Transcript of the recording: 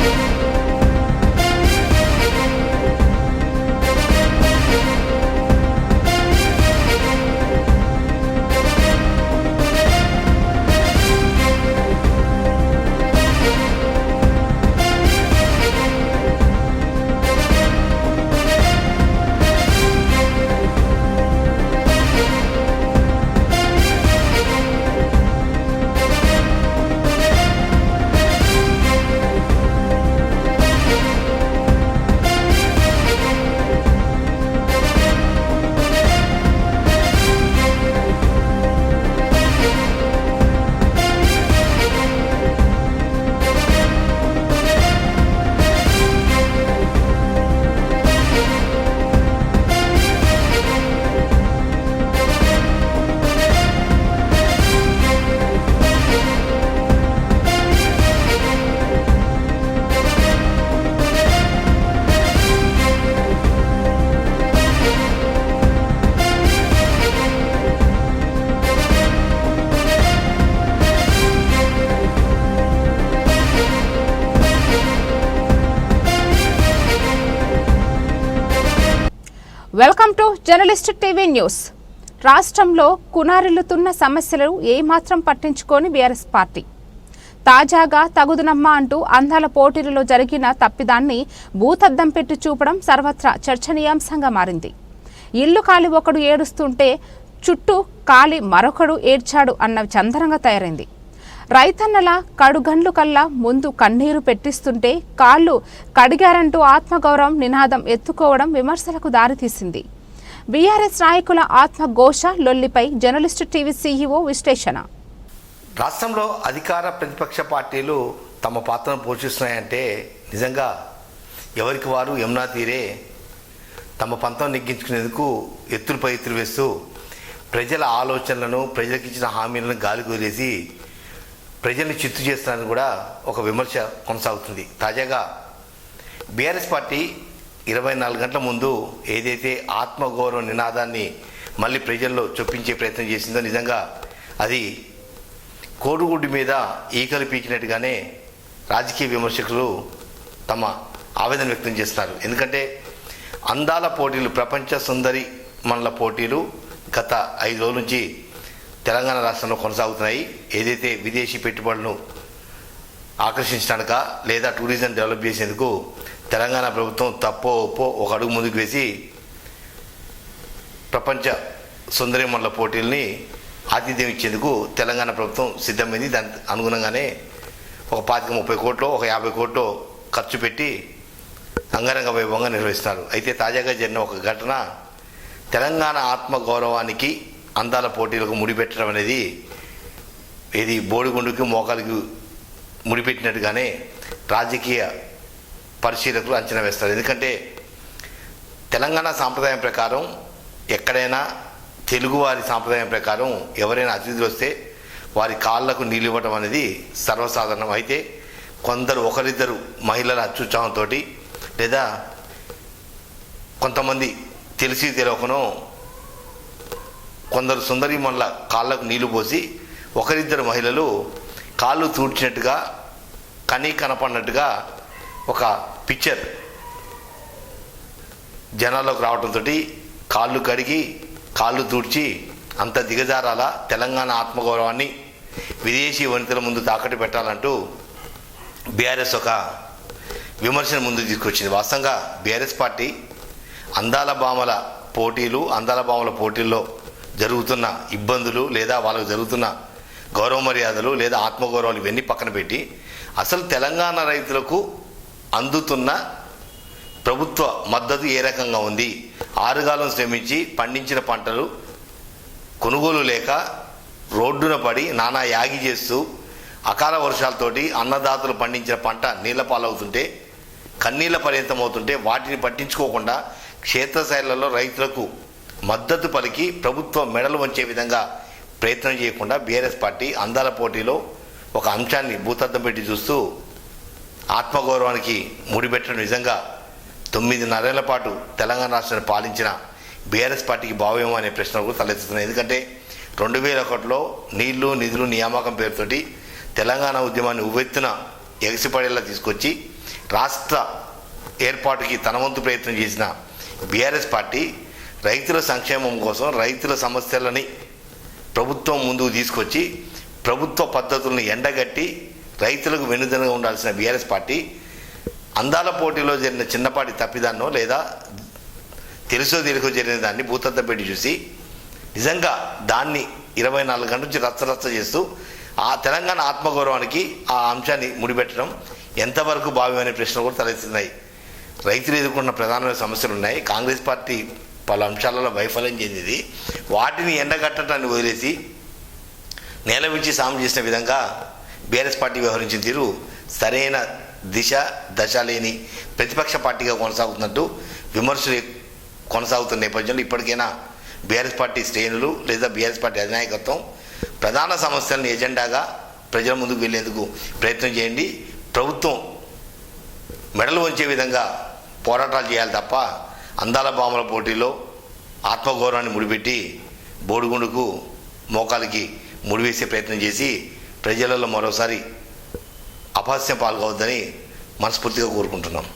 Музика welcome to journalist TV news. రాష్ట్రంలో కునారిల్లుతున్న సమస్యలు ఏమాత్రం పట్టించుకోని బీఆర్ఎస్ పార్టీ. తాజాగా తగుదునమ్మ అంటూ అందాల పోటీలలో జరిగిన తప్పిదాన్ని భూతద్దం పెట్టి చూపడం సర్వత్రా చర్చనీయాంశంగా మారింది. ఇల్లు కాలి ఒకడు ఏడుస్తుంటే చుట్టూ కాలి మరొకడు ఏడ్చాడు అన్న చందరంగా తయారైంది. రైతన్నల కడుగండ్లు కల్లా ముందు కన్నీరు పెట్టిస్తుంటే కాళ్ళు కడిగారంటూ ఆత్మగౌరవం నినాదం ఎత్తుకోవడం విమర్శలకు దారితీసింది. బీఆర్ఎస్ నాయకుల ఆత్మఘోష లొల్లిపై జర్నలిస్టు టీవీ సీఈఓ విశ్లేషణ. రాష్ట్రంలో అధికార ప్రతిపక్ష పార్టీలు తమ పాత్రను పోషిస్తున్నాయంటే నిజంగా ఎవరికి వారు యమునా తీరే? తమ పంతం నెగ్గించుకునేందుకు ఎత్తులపై ఎత్తులు వేస్తూ ప్రజల ఆలోచనలను ప్రజలకు ఇచ్చిన హామీలను గాలి కుదిలేసి ప్రజల్ని చిత్తు చేస్తున్నారని కూడా ఒక విమర్శ కొనసాగుతుంది. తాజాగా బీఆర్ఎస్ పార్టీ ఇరవై నాలుగు గంటల ముందు ఏదైతే ఆత్మగౌరవ నినాదాన్ని మళ్ళీ ప్రజల్లో చొప్పించే ప్రయత్నం చేసిందో నిజంగా అది కోడిగుడ్డు మీద ఈకలు పీకినట్టుగానే రాజకీయ విమర్శకులు తమ ఆవేదన వ్యక్తం చేస్తారు ఎందుకంటే అందాల పోటీలు ప్రపంచ సుందరి మనల పోటీలు గత ఐదు రోజుల నుంచి తెలంగాణ రాష్ట్రంలో కొనసాగుతున్నాయి. ఏదైతే విదేశీ పెట్టుబడులను ఆకర్షించడానిక లేదా టూరిజం డెవలప్ చేసేందుకు తెలంగాణ ప్రభుత్వం తప్పో ఒప్పో ఒక అడుగు ముందుకు వేసి ప్రపంచ సుందరి పోటీల్ని ఆతిథ్యం ఇచ్చేందుకు తెలంగాణ ప్రభుత్వం సిద్ధమైంది. దానికి అనుగుణంగానే ఒక పాతిక ముప్పై కోట్లు ఒక యాభై కోట్లు ఖర్చు పెట్టి అంగరంగ వైభవంగా నిర్వహిస్తున్నారు. అయితే తాజాగా జరిగిన ఒక ఘటన తెలంగాణ ఆత్మ గౌరవానికి అందాల పోటీలకు ముడిపెట్టడం అనేది ఇది బోడిగుండుకి మోకాలికి ముడిపెట్టినట్టుగానే రాజకీయ పరిశీలకులు అంచనా వేస్తారు. ఎందుకంటే తెలంగాణ సాంప్రదాయం ప్రకారం ఎక్కడైనా తెలుగువారి సాంప్రదాయం ప్రకారం ఎవరైనా అతిథులు వస్తే వారి కాళ్ళకు నీళ్ళు ఇవ్వడం అనేది సర్వసాధారణం. అయితే కొందరు ఒకరిద్దరు మహిళల అత్యుత్సాహంతో లేదా కొంతమంది తెలిసి తెలియకనో కొందరు సుందరి మళ్ళ కాళ్ళకు నీళ్ళు పోసి ఒకరిద్దరు మహిళలు కాళ్ళు తూడ్చినట్టుగా కనీ కనపడినట్టుగా ఒక పిక్చర్ జనాల్లోకి రావడంతో కాళ్ళు కడిగి కాళ్ళు తూడ్చి అంత దిగజారాల తెలంగాణ ఆత్మగౌరవాన్ని విదేశీ వనితల ముందు తాకట్టు పెట్టాలంటూ బీఆర్ఎస్ ఒక విమర్శను ముందు తీసుకొచ్చింది. వాస్తవంగా బీఆర్ఎస్ పార్టీ అందాల భామల పోటీలు అందాల బామల పోటీల్లో జరుగుతున్న ఇబ్బందులు లేదా వాళ్ళకు జరుగుతున్న గౌరవ మర్యాదలు లేదా ఆత్మగౌరవాలు ఇవన్నీ పక్కన పెట్టి అసలు తెలంగాణ రైతులకు అందుతున్న ప్రభుత్వ మద్దతు ఏ రకంగా ఉంది? ఆరుగాలం శ్రమించి పండించిన పంటలు కొనుగోలు లేక రోడ్డున పడి నానా యాగి చేస్తూ అకాల వర్షాలతోటి అన్నదాతలు పండించిన పంట నీళ్ళ పాలవుతుంటే కన్నీళ్ళ పర్యంతం అవుతుంటే వాటిని పట్టించుకోకుండా క్షేత్రస్థాయిలలో రైతులకు మద్దతు పలికి ప్రభుత్వం మెడలు వంచే విధంగా ప్రయత్నం చేయకుండా బీఆర్ఎస్ పార్టీ అందాల పోటీలో ఒక అంశాన్ని భూతద్దం పెట్టి చూస్తూ ఆత్మగౌరవానికి ముడిపెట్టడం నిజంగా తొమ్మిదిన్నరేళ్ళ పాటు తెలంగాణ రాష్ట్రాన్ని పాలించిన బీఆర్ఎస్ పార్టీకి భావ్యమో అనే ప్రశ్న కూడా తలెత్తుతున్నాయి. ఎందుకంటే రెండు వేల ఒకటిలో నీళ్ళు నిధులు నియామకం పేరుతోటి తెలంగాణ ఉద్యమాన్ని ఉవ్వెత్తున ఎగసిపడేలా తీసుకొచ్చి రాష్ట్ర ఏర్పాటుకి తన వంతు ప్రయత్నం చేసిన బీఆర్ఎస్ పార్టీ రైతుల సంక్షేమం కోసం రైతుల సమస్యలని ప్రభుత్వం ముందుకు తీసుకొచ్చి ప్రభుత్వ పద్ధతులను ఎండగట్టి రైతులకు వెనుదనగా ఉండాల్సిన బీఆర్ఎస్ పార్టీ అందాల పోటీలో జరిగిన చిన్నపాటి తప్పిదాన్నో లేదా తెలుసో తెలుసో జరిగిన దాన్ని భూతత్త పెట్టి చూసి నిజంగా దాన్ని ఇరవై నాలుగు గంటల నుంచి రచ్చరచ్చ చేస్తూ ఆ తెలంగాణ ఆత్మగౌరవానికి ఆ అంశాన్ని ముడిపెట్టడం ఎంతవరకు భావ్యమనే ప్రశ్నలు కూడా తలెత్తున్నాయి రైతులు ఎదుర్కొన్న ప్రధానమైన సమస్యలు ఉన్నాయి. కాంగ్రెస్ పార్టీ పలు అంశాలలో వైఫల్యం చెందింది. వాటిని ఎండగట్టడాన్ని వదిలేసి నేల విడిచి సాము చేసిన విధంగా బీఆర్ఎస్ పార్టీ వ్యవహరించిన తీరు సరైన దిశ దశ లేని ప్రతిపక్ష పార్టీగా కొనసాగుతున్నట్టు విమర్శలు కొనసాగుతున్న నేపథ్యంలో ఇప్పటికైనా బీఆర్ఎస్ పార్టీ శ్రేణులు లేదా బీఆర్ఎస్ పార్టీ అధినాయకత్వం ప్రధాన సమస్యలను ఎజెండాగా ప్రజల ముందుకు వెళ్ళేందుకు ప్రయత్నం చేయండి. ప్రభుత్వం మెడలు వంచే విధంగా పోరాటాలు చేయాలి తప్ప అందాల బామల పోటీలో ఆత్మగౌరవాన్ని ముడిపెట్టి బోడిగుండుకు మోకాలికి ముడివేసే ప్రయత్నం చేసి ప్రజలలో మరోసారి అపహాస్యం పాల్గొవద్దని మనస్ఫూర్తిగా కోరుకుంటున్నాం.